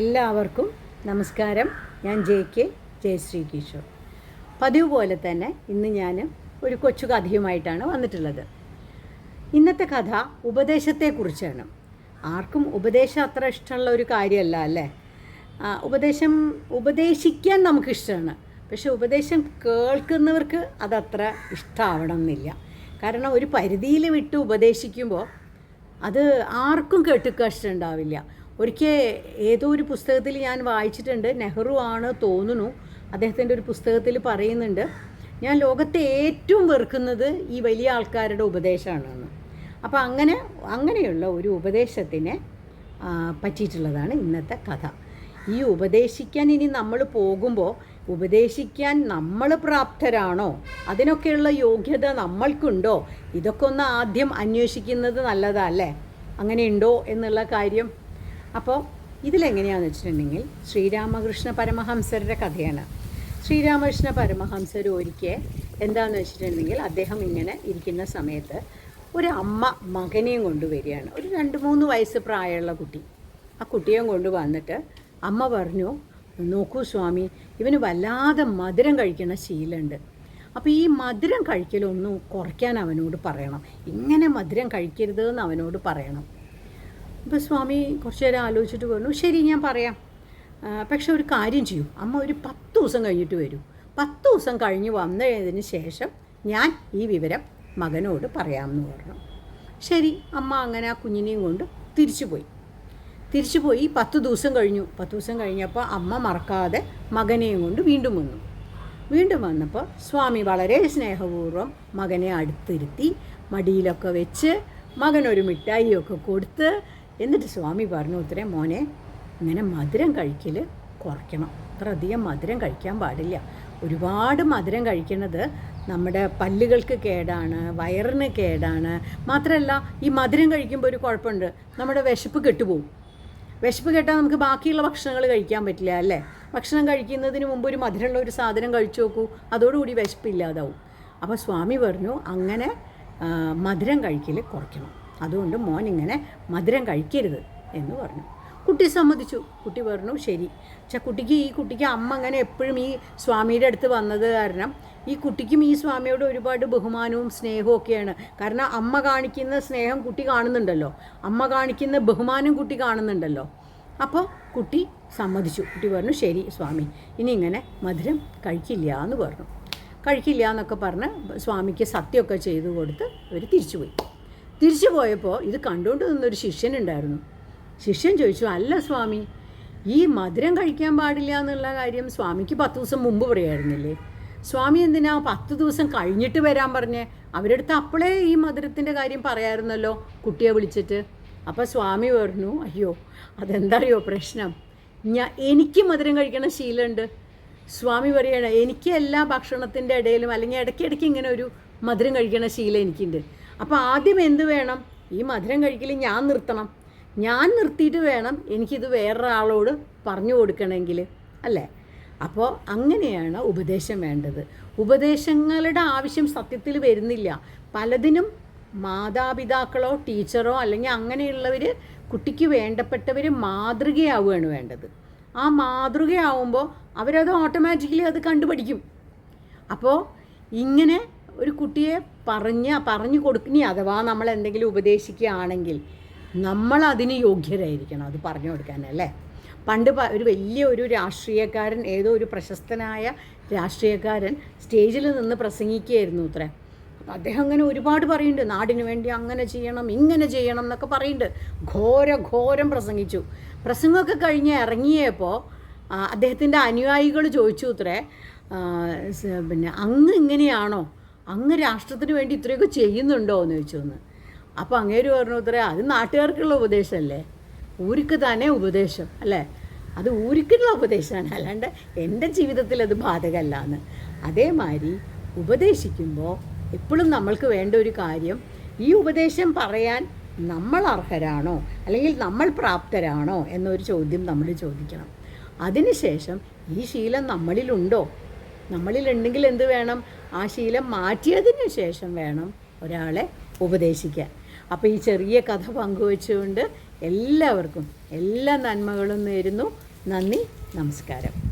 എല്ലാവർക്കും നമസ്കാരം. ഞാൻ ജെ കെ ജയശ്രീ കിഷോർ. പതിവ് പോലെ തന്നെ ഇന്ന് ഞാൻ ഒരു കൊച്ചു കഥയുമായിട്ടാണ് വന്നിട്ടുള്ളത്. ഇന്നത്തെ കഥ ഉപദേശത്തെക്കുറിച്ചാണ്. ആർക്കും ഉപദേശം അത്ര ഇഷ്ടമുള്ള ഒരു കാര്യമല്ല അല്ലേ? ഉപദേശം ഉപദേശിക്കാൻ നമുക്കിഷ്ടമാണ്. പക്ഷെ ഉപദേശം കേൾക്കുന്നവർക്ക് അതത്ര ഇഷ്ടമാവണം എന്നില്ല കാരണം ഒരു പരിധിയിൽ വിട്ട് ഉപദേശിക്കുമ്പോൾ അത് ആർക്കും കേട്ടുക്കാൻ ഇഷ്ടമുണ്ടാവില്ല. ഒരിക്കൽ ഏതോ ഒരു പുസ്തകത്തിൽ ഞാൻ വായിച്ചിട്ടുണ്ട്. നെഹ്റു ആണ് തോന്നുന്നു. അദ്ദേഹത്തിന്റെ ഒരു പുസ്തകത്തിൽ പറയുന്നുണ്ട് ഞാൻ ലോകത്തെ ഏറ്റവും വെറുക്കുന്നത് ഈ വലിയ ആൾക്കാരുടെ ഉപദേശമാണെന്ന്. അപ്പോൾ അങ്ങനെ അങ്ങനെയുള്ള ഒരു ഉപദേശത്തിനെ പറ്റിയിട്ടുള്ളതാണ് ഇന്നത്തെ കഥ. ഈ ഉപദേശിക്കാൻ ഇനി നമ്മൾ പോകുമ്പോൾ ഉപദേശിക്കാൻ നമ്മൾ പ്രാപ്തരാണോ? അതിനൊക്കെയുള്ള യോഗ്യത നമ്മൾക്കുണ്ടോ? ഇതൊക്കെ ഒന്ന് ആദ്യം അന്വേഷിക്കുന്നത് നല്ലതല്ലേ അങ്ങനെയുണ്ടോ എന്നുള്ള കാര്യം അപ്പോൾ ഇതിലെങ്ങനെയാണെന്ന് വെച്ചിട്ടുണ്ടെങ്കിൽ ശ്രീരാമകൃഷ്ണ പരമഹംസരുടെ കഥയാണ്. ശ്രീരാമകൃഷ്ണ പരമഹംസർ ഒരിക്കൽ എന്താണെന്ന് വെച്ചിട്ടുണ്ടെങ്കിൽ അദ്ദേഹം ഇങ്ങനെ ഇരിക്കുന്ന സമയത്ത് ഒരു അമ്മ മകനെയും കൊണ്ടുവരികയാണ് ഒരു രണ്ട് മൂന്ന് വയസ്സ് പ്രായമുള്ള കുട്ടി. ആ കുട്ടിയെയും കൊണ്ട് വന്നിട്ട് അമ്മ പറഞ്ഞു നോക്കൂ സ്വാമി ഇവന് വല്ലാതെ മധുരം കഴിക്കണ ശീലമുണ്ട്. അപ്പോൾ ഈ മധുരം കഴിക്കലൊന്നും കുറയ്ക്കാൻ അവനോട് പറയണം. ഇങ്ങനെ മധുരം കഴിക്കരുത് എന്ന് അവനോട് പറയണം. അപ്പോൾ സ്വാമി കുറച്ച് നേരം ആലോചിച്ചിട്ട് പറഞ്ഞു ശരി ഞാൻ പറയാം. പക്ഷെ ഒരു കാര്യം ചെയ്യൂ. അമ്മ ഒരു പത്ത് ദിവസം കഴിഞ്ഞിട്ട് വരൂ. പത്ത് ദിവസം കഴിഞ്ഞ് വന്നതിന് ശേഷം ഞാൻ ഈ വിവരം മകനോട് പറയാമെന്ന് പറഞ്ഞു. ശരി അമ്മ അങ്ങനെ ആ കുഞ്ഞിനെയും കൊണ്ട് തിരിച്ചു പോയി. തിരിച്ചു പോയി പത്ത് ദിവസം കഴിഞ്ഞു. പത്ത് ദിവസം കഴിഞ്ഞപ്പോൾ അമ്മ മറക്കാതെ മകനെയും കൊണ്ട് വീണ്ടും വന്നു. വീണ്ടും വന്നപ്പോൾ സ്വാമി വളരെ സ്നേഹപൂർവം മകനെ അടുത്തിരുത്തി മടിയിലൊക്കെ വെച്ച് മകനൊരു മിഠായിയൊക്കെ കൊടുത്ത് എന്നിട്ട് സ്വാമി പറഞ്ഞു ഉത്തരേ മോനെ ഇങ്ങനെ മധുരം കഴിക്കൽ കുറയ്ക്കണം. അത്ര അധികം മധുരം കഴിക്കാൻ പാടില്ല. ഒരുപാട് മധുരം കഴിക്കുന്നത് നമ്മുടെ പല്ലുകൾക്ക് കേടാണ് വയറിന് കേടാണ്. മാത്രമല്ല ഈ മധുരം കഴിക്കുമ്പോൾ ഒരു കുഴപ്പമുണ്ട്. നമ്മുടെ വിശപ്പ് കെട്ടുപോകും വിശപ്പ് കേട്ടാൽ നമുക്ക് ബാക്കിയുള്ള ഭക്ഷണങ്ങൾ കഴിക്കാൻ പറ്റില്ല അല്ലേ? ഭക്ഷണം കഴിക്കുന്നതിന് മുമ്പ് ഒരു മധുരമുള്ള ഒരു സാധനം കഴിച്ചു നോക്കൂ. അതോടുകൂടി വിശപ്പില്ലാതാവും അപ്പോൾ സ്വാമി പറഞ്ഞു അങ്ങനെ മധുരം കഴിക്കൽ കുറയ്ക്കണം. അതുകൊണ്ട് മോൻ ഇങ്ങനെ മധുരം കഴിക്കരുത് എന്ന് പറഞ്ഞു. കുട്ടി സമ്മതിച്ചു. കുട്ടി പറഞ്ഞു ശരി. പക്ഷെ കുട്ടിക്ക് ഈ കുട്ടിക്ക് അമ്മ അങ്ങനെ എപ്പോഴും ഈ സ്വാമിയുടെ അടുത്ത് വന്നത് കാരണം ഈ കുട്ടിക്കും ഈ സ്വാമിയോട് ഒരുപാട് ബഹുമാനവും സ്നേഹവും ഒക്കെയാണ്. കാരണം അമ്മ കാണിക്കുന്ന സ്നേഹം കുട്ടി കാണുന്നുണ്ടല്ലോ. അമ്മ കാണിക്കുന്ന ബഹുമാനം കുട്ടി കാണുന്നുണ്ടല്ലോ. അപ്പോൾ കുട്ടി സമ്മതിച്ചു. കുട്ടി പറഞ്ഞു ശരി സ്വാമി. ഇനി ഇങ്ങനെ മധുരം കഴിക്കില്ല എന്ന് പറഞ്ഞു. കഴിക്കില്ല എന്നൊക്കെ പറഞ്ഞ് സ്വാമിക്ക് സത്യമൊക്കെ ചെയ്തു കൊടുത്ത് അവർ തിരിച്ചുപോയി. തിരിച്ചു പോയപ്പോൾ ഇത് കണ്ടുകൊണ്ട് നിന്നൊരു ശിഷ്യനുണ്ടായിരുന്നു ശിഷ്യൻ ചോദിച്ചു അല്ല സ്വാമി ഈ മധുരം കഴിക്കാൻ പാടില്ല എന്നുള്ള കാര്യം സ്വാമിക്ക് പത്ത് ദിവസം മുമ്പ് പറയായിരുന്നില്ലേ? സ്വാമി എന്തിനാ പത്ത് ദിവസം കഴിഞ്ഞിട്ട് വരാൻ പറഞ്ഞേ? അവരെടുത്ത് അപ്പോഴേ ഈ മധുരത്തിന്റെ കാര്യം പറയാമായിരുന്നല്ലോ കുട്ടിയെ വിളിച്ചിട്ട്. അപ്പോൾ സ്വാമി പറഞ്ഞു അയ്യോ അതെന്തറിയോ പ്രശ്നം? ഞാൻ എനിക്ക് മധുരം കഴിക്കണ ശീലമുണ്ട്. സ്വാമി പറയണ എനിക്ക് എല്ലാ ഭക്ഷണത്തിന്റെ ഇടയിലും അല്ലെങ്കിൽ ഇടയ്ക്കിടയ്ക്ക് ഇങ്ങനെ ഒരു മധുരം കഴിക്കണ ശീലം എനിക്കുണ്ട്. അപ്പോൾ ആദ്യം എന്ത് വേണം? ഈ മധുരം കഴിക്കൽ ഞാൻ നിർത്തണം. ഞാൻ നിർത്തിയിട്ട് വേണം എനിക്കിത് വേറൊരാളോട് പറഞ്ഞു കൊടുക്കണമെങ്കിൽ അല്ലേ? അപ്പോൾ അങ്ങനെയാണ് ഉപദേശം വേണ്ടത്. ഉപദേശങ്ങളുടെ ആവശ്യം സത്യത്തിൽ വരുന്നില്ല. പലതിനും മാതാപിതാക്കളോ ടീച്ചറോ അല്ലെങ്കിൽ അങ്ങനെയുള്ളവർ കുട്ടിക്ക് വേണ്ടപ്പെട്ടവർ മാതൃകയാവുകയാണ് വേണ്ടത്. ആ മാതൃകയാവുമ്പോൾ അവരത് ഓട്ടോമാറ്റിക്കലി അത് കണ്ടുപഠിക്കും. അപ്പോൾ ഇങ്ങനെ ഒരു കുട്ടിയെ പറഞ്ഞ പറഞ്ഞു കൊടുക്കുന്ന അഥവാ നമ്മൾ എന്തെങ്കിലും ഉപദേശിക്കുകയാണെങ്കിൽ നമ്മൾ അതിന് യോഗ്യരായിരിക്കണം അത് പറഞ്ഞു കൊടുക്കാനല്ലേ പണ്ട് ഒരു വലിയ ഒരു രാഷ്ട്രീയക്കാരൻ ഏതോ ഒരു പ്രശസ്തനായ രാഷ്ട്രീയക്കാരൻ സ്റ്റേജിൽ നിന്ന് പ്രസംഗിക്കുകയായിരുന്നു അത്രേ അപ്പം അദ്ദേഹം അങ്ങനെ ഒരുപാട് പറയുന്നുണ്ട് നാടിന് വേണ്ടി അങ്ങനെ ചെയ്യണം ഇങ്ങനെ ചെയ്യണം എന്നൊക്കെ പറയുന്നുണ്ട്. ഘോര ഘോരം പ്രസംഗിച്ചു. പ്രസംഗമൊക്കെ കഴിഞ്ഞ് ഇറങ്ങിയപ്പോൾ അദ്ദേഹത്തിന്റെ അനുയായികൾ ചോദിച്ചു അത്രേ പിന്നെ അങ്ങ് ഇങ്ങനെയാണോ? അങ്ങ് രാഷ്ട്രത്തിന് വേണ്ടി ഇത്രയൊക്കെ ചെയ്യുന്നുണ്ടോ എന്ന് ചോദിച്ചു എന്ന് അപ്പോൾ അങ്ങേര് പറഞ്ഞു അത്രേ അത് നാട്ടുകാർക്കുള്ള ഉപദേശമല്ലേ? ഊരിക്ക് തന്നെ ഉപദേശം അല്ലേ? അത് ഊരിക്കുള്ള ഉപദേശമാണ്. അല്ലാണ്ട് എന്റെ ജീവിതത്തിൽ അത് ബാധകമല്ല എന്ന്. അതേമാതിരി ഉപദേശിക്കുമ്പോൾ എപ്പോഴും നമ്മൾക്ക് വേണ്ട ഒരു കാര്യം ഈ ഉപദേശം പറയാൻ നമ്മൾ അർഹരാണോ? അല്ലെങ്കിൽ നമ്മൾ പ്രാപ്തരാണോ? എന്നൊരു ചോദ്യം നമ്മൾ ചോദിക്കണം. അതിനുശേഷം ഈ ശീലം നമ്മളിലുണ്ടോ? നമ്മളിലുണ്ടെങ്കിൽ എന്ത് വേണം? ആ ശീലം മാറ്റിയതിന് ശേഷം വേണം ഒരാളെ ഉപദേശിക്കാൻ. അപ്പോൾ ഈ ചെറിയ കഥ പങ്കുവെച്ചുകൊണ്ട് എല്ലാവർക്കും എല്ലാ നന്മകളും നേരുന്നു. നന്ദി നമസ്കാരം.